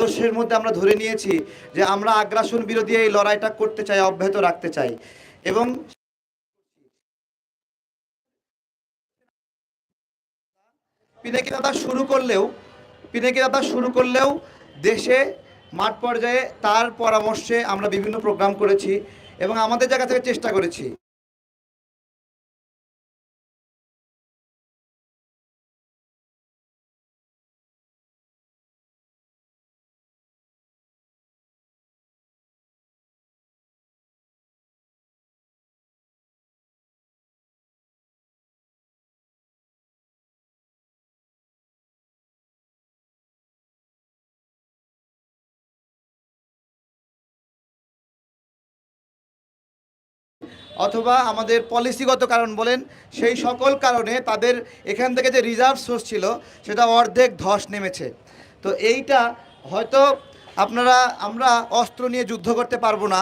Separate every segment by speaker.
Speaker 1: আদর্শের মধ্যে আমরা ধরে নিয়েছি যে আমরা আগ্রাসন বিরোধী এই লড়াইটা করতে চাই, অব্যাহত রাখতে চাই। এবং পিনাকি দাদা শুরু করলেও, পিনাকি দাদা শুরু করলেও দেশে মাঠ পর্যায়ে তার পরামর্শে আমরা বিভিন্ন প্রোগ্রাম করেছি এবং আমাদের জায়গা থেকে চেষ্টা করেছি। অথবা আমাদের পলিসিগত কারণ বলেন, সেই সকল কারণে তাদের এখান থেকে যে রিজার্ভ সোর্স ছিল, সেটা অর্ধেক ধস নেমেছে। তো এইটা হয়তো আপনারা, আমরা অস্ত্র নিয়ে যুদ্ধ করতে পারব না।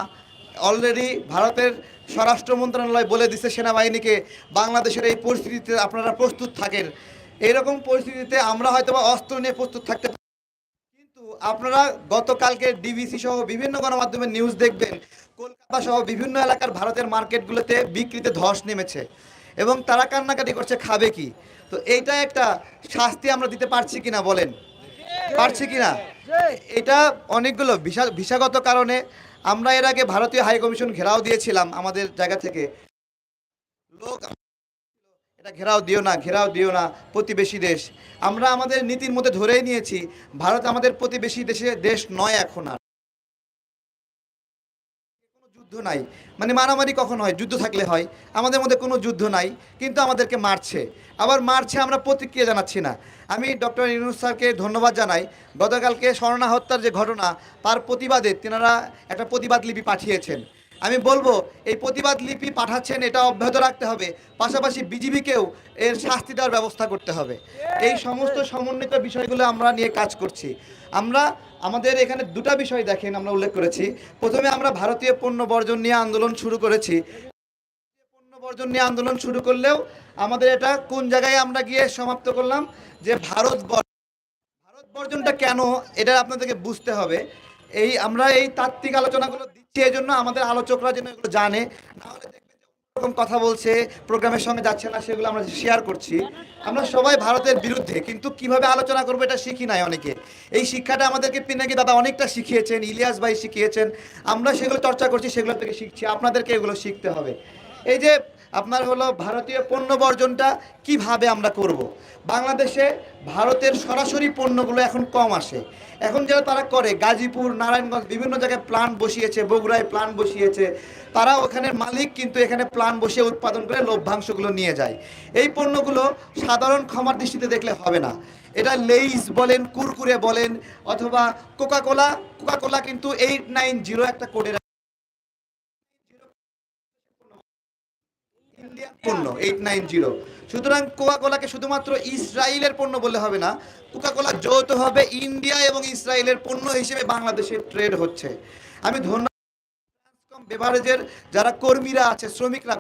Speaker 1: অলরেডি ভারতের স্বরাষ্ট্র মন্ত্রণালয় বলে দিচ্ছে সেনাবাহিনীকে, বাংলাদেশের এই পরিস্থিতিতে আপনারা প্রস্তুত থাকেন। এইরকম পরিস্থিতিতে আমরা হয়তো অস্ত্র নিয়ে প্রস্তুত থাকতে আপনারা গতকালকে ডিবিসি সহ বিভিন্ন গণমাধ্যমের নিউজ দেখবেন, কলকাতা সহ বিভিন্ন এলাকার ভারতের মার্কেটগুলোতে বিক্রিতে ধস নেমেছে এবং তারা কান্নাকাটি করছে, খাবে কি? তো এইটা একটা শাস্তি আমরা দিতে পারছি কিনা বলেন? পারছি কিনা? এটা অনেকগুলো ভিসা, ভিসাগত কারণে আমরা এর আগে ভারতীয় হাই কমিশন ঘেরাও দিয়েছিলাম আমাদের জায়গা থেকে। লোক এটা ঘেরাও দিও না, ঘেরাও দিও না, প্রতিবেশী দেশ। আমরা আমাদের নীতির মধ্যে ধরেই নিয়েছি, ভারত আমাদের প্রতিবেশী দেশে দেশ নয় এখন আর। যুদ্ধ নাই। মানে মারামারি কখন হয়? যুদ্ধ থাকলে হয়। আমাদের মধ্যে কোনো যুদ্ধ নাই, কিন্তু আমাদেরকে মারছে। আবার মারছে আমরা প্রতিক্রিয়া জানাচ্ছি না। আমি ডক্টর ইউনুস স্যারকে ধন্যবাদ জানাই। গতকালকে স্বর্ণা হত্যার যে ঘটনা, তার প্রতিবাদে তেনারা একটা প্রতিবাদ লিপি পাঠিয়েছেন। আমি বলব, এই প্রতিবাদ লিপি পাঠাচ্ছেন, এটা অব্যাহত রাখতে হবে। পাশাপাশি বিজিবিকেও এর শাস্তি দেওয়ার ব্যবস্থা করতে হবে। এই সমস্ত সমন্বিত বিষয়গুলো আমরা নিয়ে কাজ করছি। আমরা, আমাদের এখানে দুটা বিষয় দেখেন, আমরা উল্লেখ করেছি। প্রথমে আমরা ভারতীয় পণ্য বর্জন নিয়ে আন্দোলন শুরু করেছি। পণ্য বর্জন নিয়ে আন্দোলন শুরু করলেও আমাদের এটা কোন জায়গায় আমরা গিয়ে সমাপ্ত করলাম? যে ভারত ভারত বর্জনটা কেন, এটা আপনাদেরকে বুঝতে হবে। এই, আমরা এই তাত্ত্বিক আলোচনাগুলো এই জন্য আমাদের আলোচকরা যেন এগুলো জানে। রকম কথা বলছে, প্রোগ্রামের সঙ্গে যাচ্ছে না, সেগুলো আমরা শেয়ার করছি। আমরা সবাই ভারতের বিরুদ্ধে, কিন্তু কীভাবে আলোচনা করব এটা শিখি নাই অনেকে। এই শিক্ষাটা আমাদেরকে পিনাকি দাদা অনেকটা শিখিয়েছেন, ইলিয়াস ভাই শিখিয়েছেন। আমরা সেগুলো চর্চা করছি, সেগুলো থেকে শিখছি। আপনাদেরকে এগুলো শিখতে হবে। এই যে আপনার হলো ভারতীয় পণ্য বর্জনটা কীভাবে আমরা করব। বাংলাদেশে ভারতের সরাসরি পণ্যগুলো এখন কম আসে। এখন যেটা তারা করে, গাজীপুর, নারায়ণগঞ্জ, বিভিন্ন জায়গায় প্লান্ট বসিয়েছে, বগুড়ায় প্লান্ট বসিয়েছে, তারা ওখানের মালিক কিন্তু এখানে প্লান বসিয়ে উৎপাদন করে লভ্যাংশগুলো নিয়ে যায়। এই পণ্যগুলো সাধারণ ক্ষমার দৃষ্টিতে দেখলে হবে না। এটা লেইস বলেন, কুরকুরে বলেন, অথবা কোকাকোলা কোকাকোলা কিন্তু এইট নাইন জিরো একটা কোডের পণ্য এইট নাইন জিরো সুতরাং কোকাকোলাকে শুধুমাত্র ইসরায়েলের পণ্য বলে হবে না, কোকাকোলা যৌথভাবে ইন্ডিয়া এবং ইসরায়েলের পণ্য হিসেবে বাংলাদেশে ট্রেড হচ্ছে। আমি ধন্যবাদ বেভারেজের যারা কর্মীরা আছে, শ্রমিকরা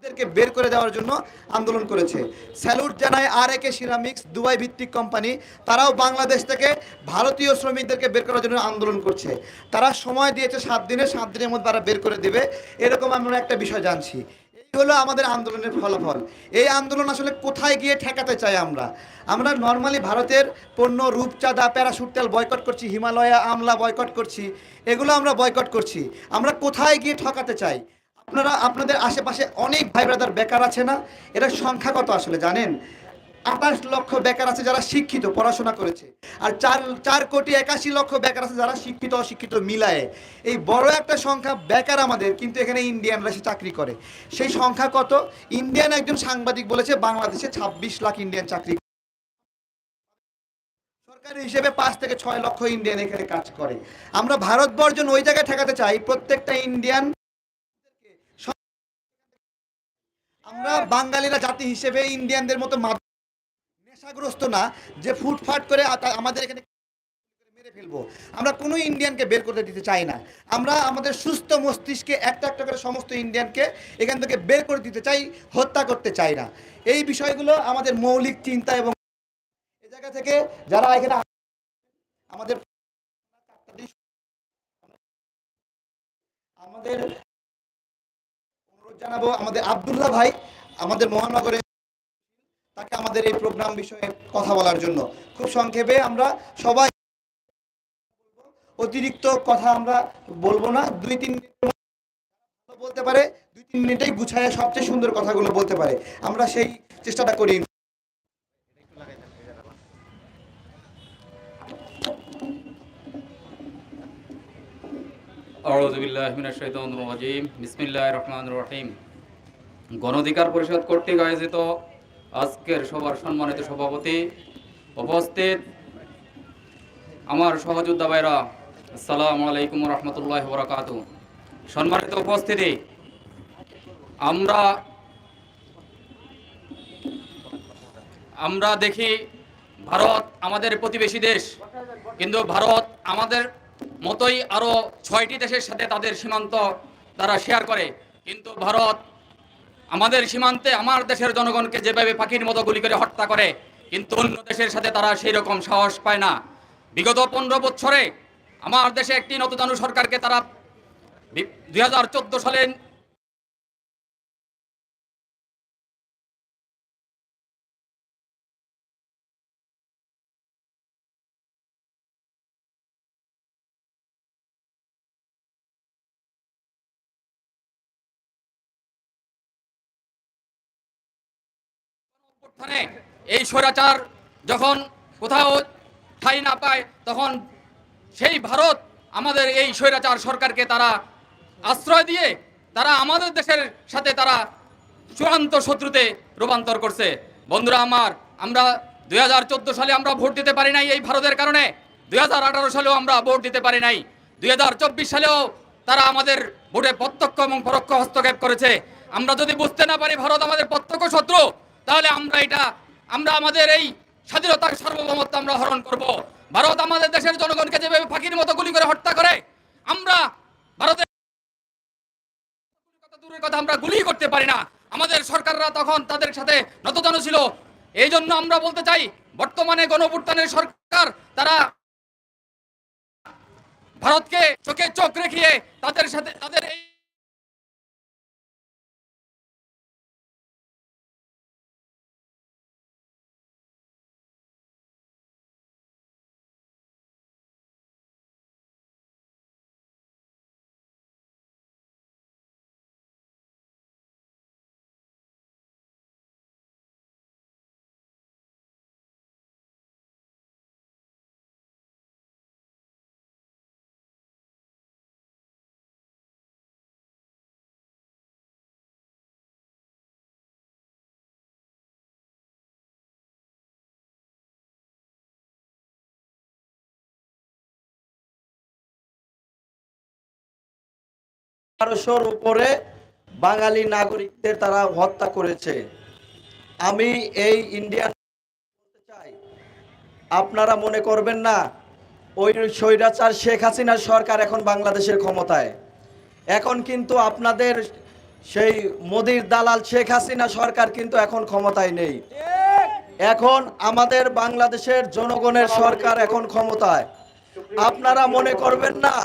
Speaker 1: স্টাফদেরকে বের করে দেওয়ার জন্য আন্দোলন করেছে। স্যালুট জানায় আর একে সিরামিক্স দুবাই ভিত্তিক কোম্পানি। তারাও বাংলাদেশ থেকে ভারতীয় শ্রমিকদেরকে বের করার জন্য আন্দোলন করছে। তারা সময় দিয়েছে সাত দিনে, সাত দিনের মধ্যে তারা বের করে দেবে। এরকম আমরা একটা বিষয় জানছি। এই হলো আমাদের আন্দোলনের ফলাফল। এই আন্দোলন আসলে কোথায় গিয়ে ঠেকাতে চাই আমরা? আমরা নর্মালি ভারতের পণ্য, রূপচাঁদা, প্যারাশুট তেল বয়কট করছি, হিমালয়া আমলা বয়কট করছি। এগুলো আমরা বয়কট করছি। আমরা কোথায় গিয়ে ঠকাতে চাই? আপনারা, আপনাদের আশেপাশে অনেক ভাই ব্রাদার বেকার আছে না? এরা সংখ্যা কত আসলে জানেন? আঠাশ লক্ষ বেকার আছে যারা শিক্ষিত, পড়াশোনা করেছে। আর চার চার কোটি একাশি লক্ষ বেকার আছে যারা শিক্ষিত, অশিক্ষিত মিলায়ে। এই বড় একটা সংখ্যা বেকার আমাদের, কিন্তু এখানে ইন্ডিয়ানরা সে চাকরি করে। সেই সংখ্যা কত? ইন্ডিয়ান একজন সাংবাদিক বলেছে, বাংলাদেশে ছাব্বিশ লাখ ইন্ডিয়ান চাকরি সরকারি হিসেবে পাঁচ থেকে ছয় লক্ষ ইন্ডিয়ান এখানে কাজ করে। আমরা ভারত বর্জন ওই জায়গায় ঠেকাতে চাই, প্রত্যেকটা ইন্ডিয়ান আমরা বাঙালিরা জাতি হিসেবে ইন্ডিয়ানদের মতো নেশাগ্রস্ত না, যে ফুটফাট করে আমাদের এখানে মেরে ফেলব। আমরা কোনো ইন্ডিয়ানকে বের করতে দিতে চাই না। আমরা আমাদের সুস্থ মস্তিষ্কে একটা একটা করে সমস্ত ইন্ডিয়ানকে এখান থেকে বের করে দিতে চাই, হত্যা করতে চাই না। এই বিষয়গুলো আমাদের মৌলিক চিন্তা এবং এ জায়গা থেকে যারা এখানে আমাদের আমাদের জানাব, আমাদের আবদুল্লাহ ভাই আমাদের মহানগরে তাকে আমাদের এই প্রোগ্রাম বিষয়ে কথা বলার জন্য। খুব সংক্ষেপে আমরা সবাই অতিরিক্ত কথা আমরা বলব না, দুই তিন মিনিট বলতে পারে, দুই তিন মিনিটেই গুছায় সবচেয়ে সুন্দর কথাগুলো বলতে পারে। আমরা সেই চেষ্টাটা করি।
Speaker 2: আউযুবিল্লাহিমিনাশ-শাইতানির-রাজীম বিসমিল্লাহির রহিম। গণঅধিকার পরিষদ কর্তৃক আয়োজিত আজকের সবার সম্মানিত সভাপতি উপস্থিত আমার সহযোদ্ধা ভাইরা, আসসালামু আলাইকুম রহমতুল্লাহ বরাকাত। সম্মানিত উপস্থিতি, আমরা আমরা দেখি ভারত আমাদের প্রতিবেশী দেশ, কিন্তু ভারত আমাদের মতোই আরও ছয়টি দেশের সাথে তাদের সীমান্ত তারা শেয়ার করে। কিন্তু ভারত আমাদের সীমান্তে আমার দেশের জনগণকে যেভাবে পাখির মতো গুলি করে হত্যা করে, কিন্তু অন্য দেশের সাথে তারা সেই রকম সাহস পায় না। বিগত পনেরো বছরে আমার দেশে একটি নতজানু সরকারকে তারা দুই হাজার চোদ্দ সালে অভ্যুত্থানে এই স্বৈরাচার যখন কোথাও ঠাই না পায়, তখন সেই ভারত আমাদের এই স্বৈরাচার সরকারকে তারা আশ্রয় দিয়ে তারা আমাদের দেশের সাথে তারা চূড়ান্ত শত্রুতে রূপান্তর করছে। বন্ধুরা আমার, আমরা দুই হাজার চোদ্দ সালে আমরা ভোট দিতে পারি নাই এই ভারতের কারণে। দুই হাজার আঠারো সালেও আমরা ভোট দিতে পারি নাই। দুই হাজার চব্বিশ সালেও তারা আমাদের ভোটে প্রত্যক্ষ এবং পরোক্ষ হস্তক্ষেপ করেছে। আমরা যদি বুঝতে না পারি ভারত আমাদের প্রত্যক্ষ শত্রু তাহলে আমরা এটা, আমরা আমাদের এই স্বাধীনতার সার্বভৌমত্ব আমরা হরণ করব। ভারত আমাদের দেশের জনগণকে যেভাবে ফাঁকির মতো গুলি করে হত্যা করে, আমরা ভারতের দূরের কথা আমরা গুলি করতে পারি না। আমাদের সরকাররা তখন তাদের সাথে নতজন ছিল। এই জন্য আমরা বলতে চাই, বর্তমানে গণভুত্থানের সরকার, তারা ভারতকে চোখে চোখ রেখিয়ে তাদের সাথে, তাদের এই
Speaker 3: বারোশোর উপরে বাঙালি নাগরিকদের তারা হত্যা করেছে। আমি এই ইন্ডিয়ান চাই। আপনারা মনে করবেন না, ওই স্বৈরাচার শেখ হাসিনার সরকার এখন বাংলাদেশের ক্ষমতায়। এখন কিন্তু আপনাদের সেই মোদির দালাল শেখ হাসিনা সরকার কিন্তু এখন ক্ষমতায় নেই। এখন আমাদের বাংলাদেশের জনগণের সরকার এখন ক্ষমতায়। আপনারা মনে করবেন না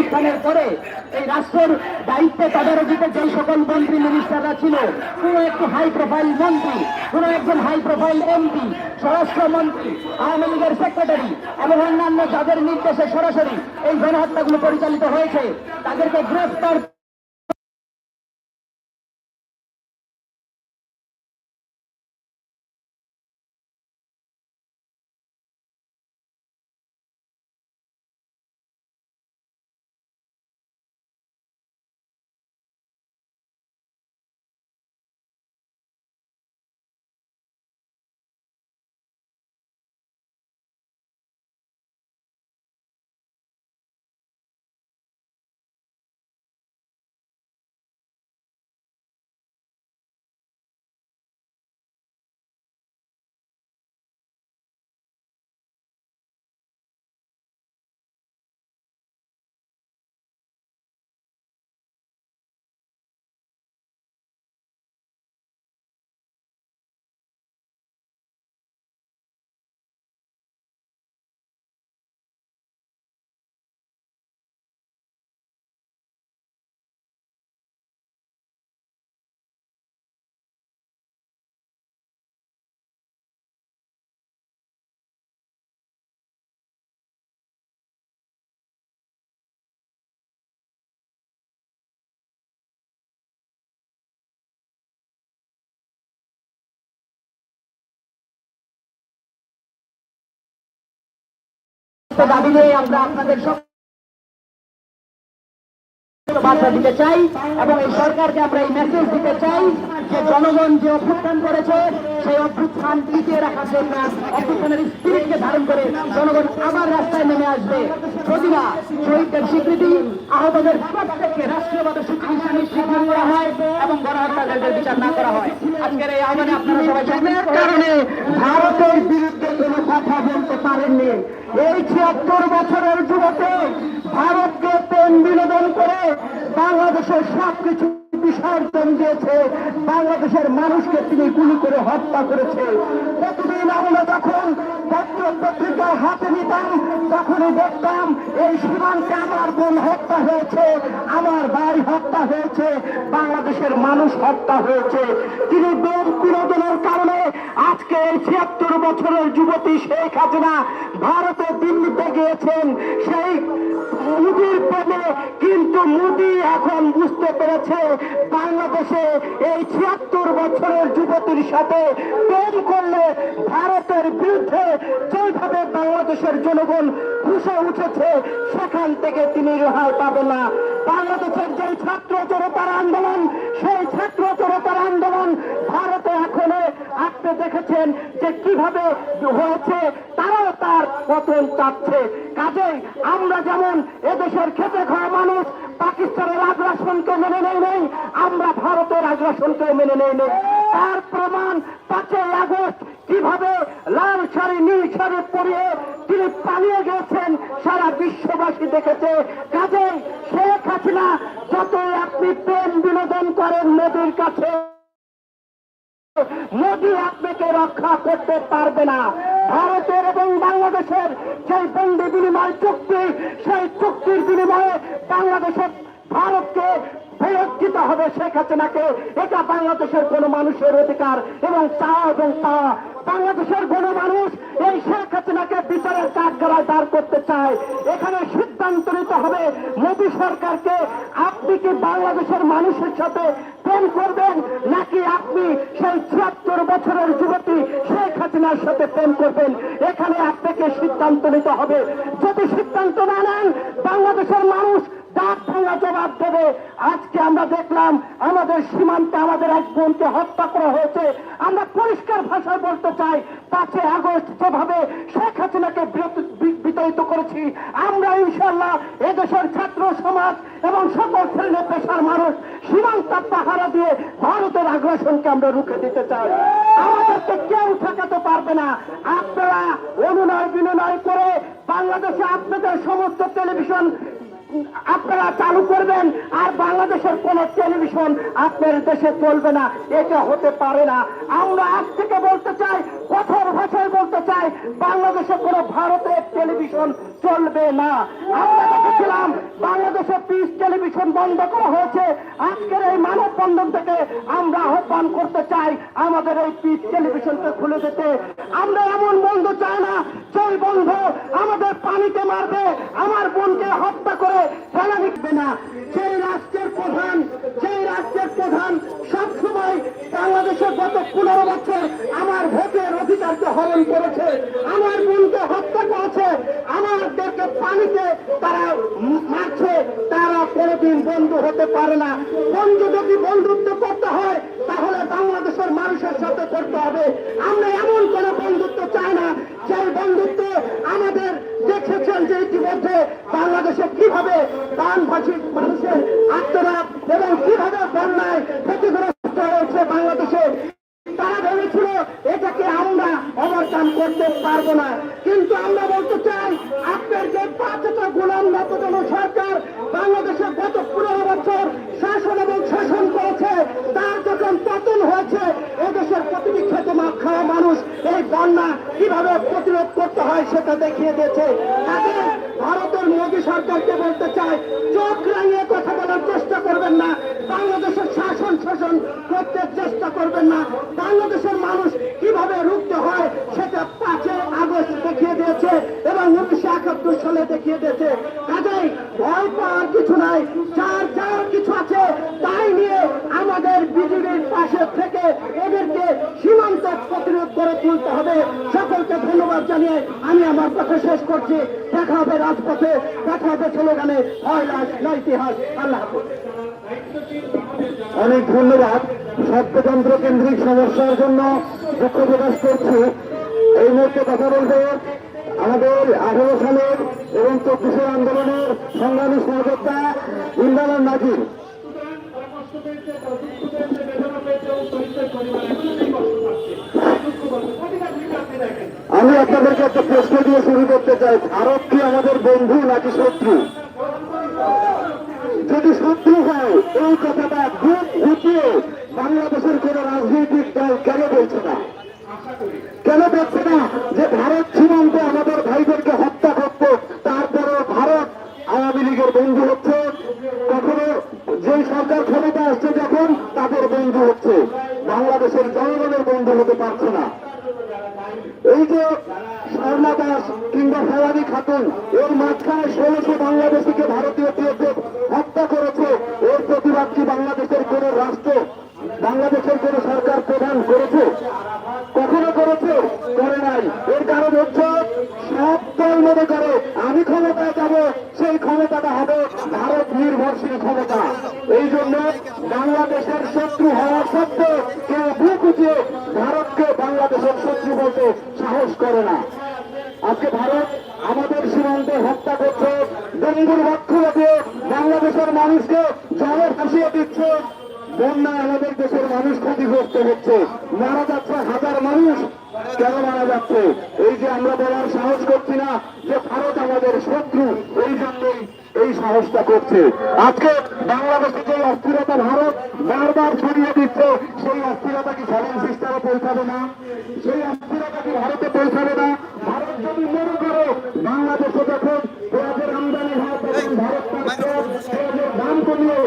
Speaker 4: উত্থানের পরে এই রাষ্ট্রের দায়িত্বে তদারকিতে যে সকল মন্ত্রী মিনিস্টাররা ছিল, কোনো একটি হাই প্রোফাইল মন্ত্রী, কোনো একজন হাই প্রোফাইল এমপি স্বরাষ্ট্রমন্ত্রী আওয়ামী লীগের সেক্রেটারি এবং অন্যান্য যাদের নির্দেশে সরাসরি এই গণহত্যাগুলো পরিচালিত হয়েছে, তাদেরকে গ্রেফতার দাবি নিয়ে আমরা আপনাদের সব বার্তা দিতে চাই এবং এই সরকারকে আমরা এই মেসেজ দিতে চাই যে জনগণ যে অভ্যুত্থান করেছে, সেই অভ্যুত্থান টিকিয়ে রাখার জন্য অভ্যুত্থানের স্পিরিটকে ধারণ করে জনগণ আবার রাস্তায় নেমে আসবে। প্রতিভা, শহীদদের স্বীকৃতি, আহতদের প্রত্যেককে রাষ্ট্রীয়ভাবে হিসাবে স্বীকৃতি করা হয় এবং গণহত্যাকারীদের বিচার না করা হয়। আজকের এই আহ্বানে আপনারা সবাই কারণে ভারতের বিরুদ্ধে কোনো কথা পারেননি। এই ছিয়াত্তর বছরের যুবকে ভারতকে প্রেম বিনোদন করে বাংলাদেশের সবকিছু বিসর্জন দিয়েছে। বাংলাদেশের মানুষকে তিনি গুলি করে হত্যা করেছে। আমরা যখন পত্র পত্রিকা হাতে নিতাম, তখনই দেখতাম, এই সীমান্তে আমার বোন হত্যা হয়েছে, আমার ভাই হত্যা হয়েছে, বাংলাদেশের মানুষ হত্যা হয়েছে। তিনি প্রেম বিনোদনের কারণে আজকে এই ছিয়াত্তর বছরের যুবতী শেখ হাসিনা ভারতে দিল্লিতে গিয়েছেন। সেই মোদির প্রেমে কিন্তু মোদি এখন বুঝতে পেরেছে বাংলাদেশে এই ছিয়াত্তর বছরের যুবতীর সাথে প্রেম করলে ভারতের বিরুদ্ধে যেভাবে বাংলাদেশের জনগণ খুশে উঠেছে, সেখান থেকে তিনি রেহাই পাবেন না। বাংলাদেশের যে ছাত্র জনতার আন্দোলন, সেই ছাত্র জনতার আন্দোলন ভারতে এখনও আপনি দেখেছেন যে কীভাবে হয়েছে, তারাও তার পতন চাচ্ছে। কাজেই আমরা যেমন এদেশের খেতে খাওয়া মানুষ, পাকিস্তানের আগ্রাসনকে মেনে নেই নেই, আমরা ভারতের আগ্রাসনকে মেনে নেই নেই। তার প্রমাণ পাঁচই আগস্ট কীভাবে লাল শাড়ি, নীল শাড়ি পরিয়ে তিনি পালিয়ে গেছেন, সারা বিশ্ববাসী দেখেছে। কাজেই শেখ হাসিনা যতই আপনি প্রেম বিনোদন করেন মোদীর কাছে, মোদী আপনাকে রক্ষা করতে পারবে না। ভারতের এবং বাংলাদেশের সেই বন্দি বিনিময় চুক্তি, সেই চুক্তির বিনিময়ে বাংলাদেশের ভারতকে ফেরত হবে শেখ হাসিনাকে। এটা বাংলাদেশের কোন মানুষের অধিকার এবং চাওয়া এবং পাওয়া। বাংলাদেশের কোন মানুষ এই শেখ হাসিনাকে বিচারের কাঠগড়ায় দাঁড় করতে চায়। এখানে সিদ্ধান্ত নিতে হবে, মোদী সরকারকে আপনি কি বাংলাদেশের মানুষের সাথে প্রেম করবেন নাকি আপনি সেই ছিয়াত্তর বছরের যুবতী শেখ হাসিনার সাথে প্রেম করবেন? এখানে আপনাকে সিদ্ধান্ত নিতে হবে। যদি সিদ্ধান্ত না নেন, বাংলাদেশের মানুষ দাঁত ভাঙা জবাব দেবে। আজকে আমরা দেখলাম আমাদের সীমান্তে আমাদের এক বোনকে হত্যা করা হয়েছে। আমরা পরিষ্কার ভাষায় বলতে চাই, পাঁচই আগস্ট যেভাবে শেখ হাসিনাকে বিতাড়িত করেছি, আমরা ইনশাল্লাহ এদেশের ছাত্র সমাজ এবং সকল শ্রেণি পেশার মানুষ সীমান্ত পাহারা দিয়ে ভারতের আগ্রাসনকে আমরা রুখে দিতে চাই। আমাদেরকে কেউ ঠেকাতে পারবে না। আপনারা অনুনয় বিনয় করে বাংলাদেশে আপনাদের সমস্ত টেলিভিশন আপনারা চালু করবেন আর বাংলাদেশের কোন টেলিভিশন আপনার দেশে চলবে না। এটা হতে পারে না। আমরা আজ থেকে বলতে চাই কঠোর ভাষায় বলতে চাই, বাংলাদেশে কোনো ভারতের টেলিভিশন চলবে না। আমরা দেখেছিলাম বাংলাদেশে পিস টেলিভিশন বন্ধ করা হয়েছে। আজকের এই মানববন্ধন থেকে আমরা আহ্বান করতে চাই আমাদের এই পিস টেলিভিশনকে খুলে দিতে। আমরা এমন বন্ধ চাই না সেই বন্ধ আমাদের পানিতে মারবে, আমার বোনকে হত্যা করে ফেলা নিবে না। সেই রাষ্ট্রের প্রধান সেই রাষ্ট্রের প্রধান সবসময় বাংলাদেশের গত পনেরো বছর আমার ভোটের অধিকারকে হরণ করেছে, আমার বোনকে হত্যা করেছে আমাদেরকে পানিতে তারা মারছে, তারা কোনোদিন বন্ধু হতে পারে না। বন্ধু যদি বন্ধুত্ব করতে হয়, তাহলে বাংলাদেশের মানুষের সাথে করতে হবে। আমরা এমন কোন বন্ধুত্ব চাই না সেই বন্ধুত্ব আমাদের দেখেছেন যে ইতিমধ্যে। বাংলাদেশে কীভাবে বানভাষী মানুষের আত্মনাদ এবং কীভাবে বন্যায় ক্ষতিগ্রস্ত হয়েছে বাংলাদেশে, তারা ভেবেছিল আমরা অবর্তন করতে পারব না। কিন্তু আমরা বলতে চাই, আপনার যে পাঁচটা গোলাম জন সরকার বাংলাদেশে গত পনেরো বছর শাসন এবং শাসন করেছে, তার যখন পতন হয়েছে, এদেশের প্রতিটি খেতে খাওয়া মানুষ এই বন্যা কীভাবে প্রতিরোধ করতে হয় সেটা দেখিয়ে দিয়েছে। তাদের ভারতের মোদী সরকারকে বলতে চাই, চোখ রাঙিয়ে কথা বলার চেষ্টা করবেন না। বাংলাদেশের শাসন শাসন করতে চেষ্টা করবেন না। বাংলাদেশের মানুষ কীভাবে রুখতে হয় সেটা পাঁচই আগস্ট দেখিয়ে দিয়েছে এবং একাত্তর সালে দেখিয়ে দিয়েছে। কাজেই ভয় পাওয়ার কিছু নাই, যার যার কিছু আছে তাই নিয়ে আমাদের বিজেপির পাশে থেকে এদেরকে সীমান্ত প্রতিরোধ করে তুলতে হবে। সকলকে ধন্যবাদ জানিয়ে আমি আমার কথা শেষ করছি। দেখা হবে রাজপথে, দেখা হবে স্লোগানে হয় লাশ না ইতিহাস, আল্লাহ
Speaker 5: অনেক ধন্যবাদ। সত্যতন্ত্র কেন্দ্রিক সমস্যার জন্য দুঃখ প্রকাশ করছি। এই মুহূর্তে কথা বলব। আমাদের আঠারো সালের এবং চব্বিশের আন্দোলনের সংগ্রামী সহযোদ্ধা ইমরান নাজির। আমি আপনাদেরকে একটা প্রশ্ন দিয়ে শুরু করতে চাই, ভারত কি আমাদের বন্ধু নাকি শত্রু? যদি শত্রু হয়, এই কথাটা খুব ফুটিয়ে বাংলাদেশের কোন রাজনৈতিক দল কেন বলছে না? কেন বলছে না? যে ভারত সীমান্তে আমাদের ভাইদেরকে হত্যা করত তারপরে ভারত আওয়ামী লীগের বন্ধু হচ্ছে। কখনো যে সরকার ক্ষমতা আসছে যখন, তাদের বন্ধু হচ্ছে। বাংলাদেশের জনগণের বন্ধু হতে পারছে না। এই যে স্বর্ণা দাস কিংবা ফেলানি খাতুন, এর মাঝখানে ষোলোশো বাংলাদেশিকে ভারতীয় টিএফএফ হত্যা করেছে। এর প্রতিবাদ কি বাংলাদেশের কোন রাষ্ট্র, বাংলাদেশের কোন সরকার প্রদান করেছে? কখনো করেছে? করে নাই। এর কারণ হচ্ছে সব দল মনে করে, আমি ক্ষমতায় যাব, সেই ক্ষমতাটা হবে ভারত নির্ভরশীল ক্ষমতা। এই জন্য বাংলাদেশের শত্রু হওয়ার সত্ত্বেও কেউ বুক উঠিয়ে ভারতকে বাংলাদেশের শত্রু বলতে সাহস করে না। আজকে ভারত আমাদের সীমান্তে হত্যা করছে, ডেঙ্গুর বক্ষরা দিয়ে বাংলাদেশের মানুষকে জলে ফাঁসিয়ে দিচ্ছে। বন্যায় আমাদের দেশের মানুষ ক্ষতিগ্রস্ত হচ্ছে। মারা যাচ্ছে হাজার মানুষ। কেন মারা যাচ্ছে? এই যে আমরা বলার সাহস করছি না যে ভারত আমাদের শত্রু, এই জন্যই এই সাহসটা করছে। আজকে বাংলাদেশে যে অস্থিরতা ভারত বারবার ছড়িয়ে দিচ্ছে, সেই অস্থিরতা কি সেভেন সিস্টারে পৌঁছাবে না? সেই অস্থিরতা কি ভারতে পৌঁছাবে না? ভারত যদি মনে করে, বাংলাদেশে যখন পেঁয়াজের আমদানি হয়, তখন ভারত পেঁয়াজের দাম কমিয়ে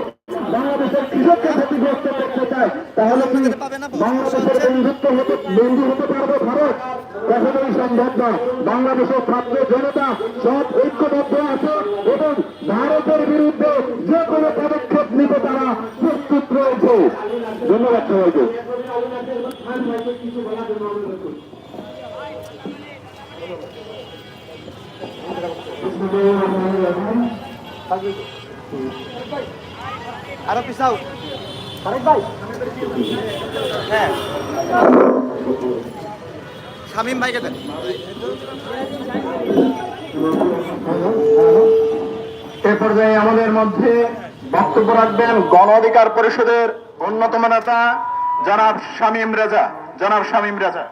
Speaker 5: বাংলাদেশের কৃষককে ক্ষতিগ্রস্ত করতে চায় তাহলে কি বাংলাদেশের বন্ধুত্ব হতে বন্ধু হতে পারবে ভারত কখনোই সম্ভব না বাংলাদেশের ছাত্র জনতা সব ঐক্যবদ্ধ আছে এবং ভারতের বিরুদ্ধে যে কোনো পদক্ষেপ নিতে তারা প্রস্তুত রয়েছে। ধন্যবাদ সবাইকে।
Speaker 1: আরও পিছাও হ্যাঁ। শামীম ভাইকে দেন।
Speaker 5: এ পর্যায়ে আমাদের মধ্যে বক্তব্য রাখবেন গণ অধিকার পরিষদের অন্যতম নেতা, জনাব শামীম রেজা। জনাব শামীম রাজা।